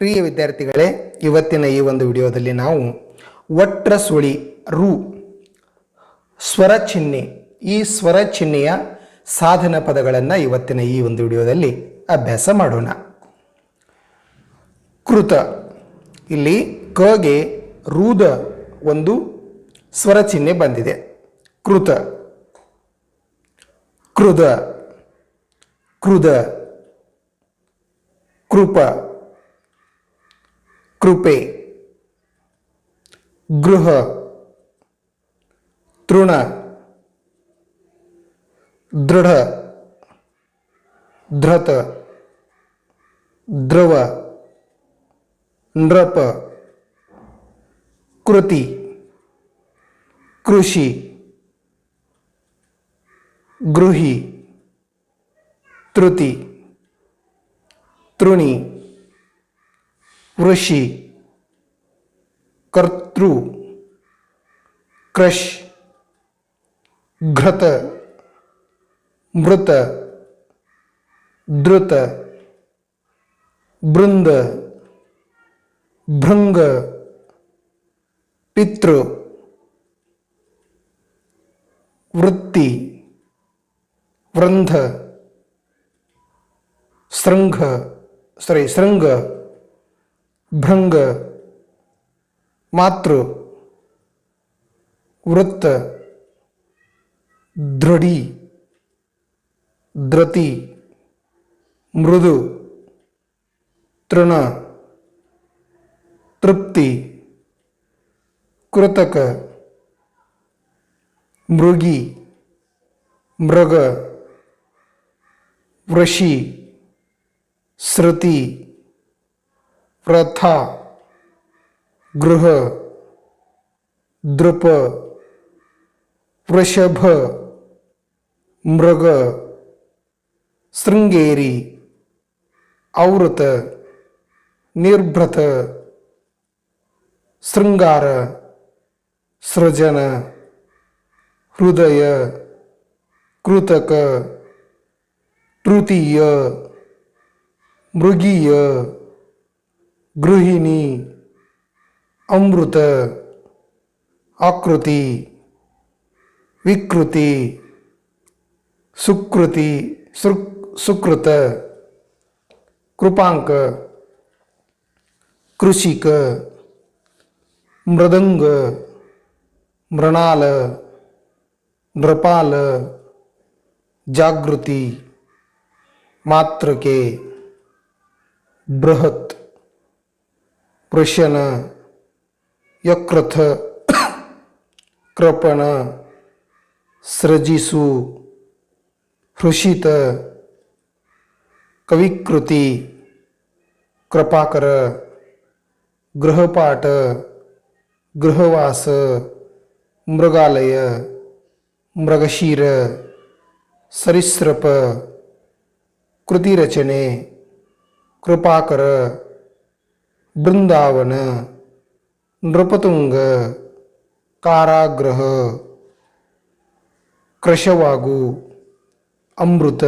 ಪ್ರಿಯ ವಿದ್ಯಾರ್ಥಿಗಳೇ, ಇವತ್ತಿನ ಈ ಒಂದು ವಿಡಿಯೋದಲ್ಲಿ ನಾವು ಒಟ್ರ ಸುಳಿ, ರು, ಸ್ವರ ಚಿಹ್ನೆ, ಈ ಸ್ವರ ಚಿಹ್ನೆಯ ಸಾಧನ ಪದಗಳನ್ನು ಇವತ್ತಿನ ಈ ಒಂದು ವಿಡಿಯೋದಲ್ಲಿ ಅಭ್ಯಾಸ ಮಾಡೋಣ. ಕೃತ, ಇಲ್ಲಿ ಕಗೆ, ರೂದ ಒಂದು ಸ್ವರ ಚಿಹ್ನೆ ಬಂದಿದೆ. ಕೃತ, ಕೃದ ಕೃದ, ಕೃಪ कृपे गृह तृण दृढ ध्रत द्रव नृप कृती कृषी गृही तृती तृणी वृषि कर्तृ क्रश घृत मृत द्रुत बृंद भृंग पितृ वृत्ति वृंध श्रृंग सॉरी श्रृंग भ्रंग मात्र वृत्त दृढी द्रती मृदू तृण तृप्ती कृतक मृगी मृग वृषी श्रुती प्रथा गृह द्रुप वृषभ मृग श्रृंगेरी आवृत निर्भ्रत श्रृंगार सृजन हृदय कृतक तृतीय मृगीय गृहिणी, अमृत, आकृति, विकृति, सुकृति सुकृत, कृपांक, कृषिक, मृदंग, मृणाल, नृपाल, जागृति मात्र के बृहत। ವೃಷನ ಯಕೃಥ ಕೃಪಣ ಸೃಜಿಸು ಹೃಷಿತ ಕವಿಕೃತಿ ಕೃಪಾಕರ ಗೃಹಪಾಠ ಗೃಹವಾಸ ಮೃಗಾಲಯ ಮೃಗಶೀರ ಸರಿಸೃಪ ಕೃತಿರಚನೆ ಕೃಪಾಕರ बृंदावन नृपतुंग काराग्रह कृशवागु अमृत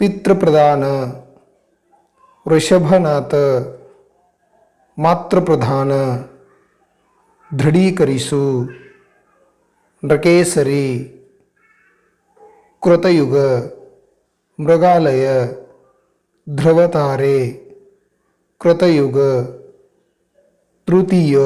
पितृप्रधान ऋषभनाथ मातृप्रधान दृढ़ीकरिषु नृकेसरी कृतयुग मृगालय ध्रुवतारे कृतयुग तृतीय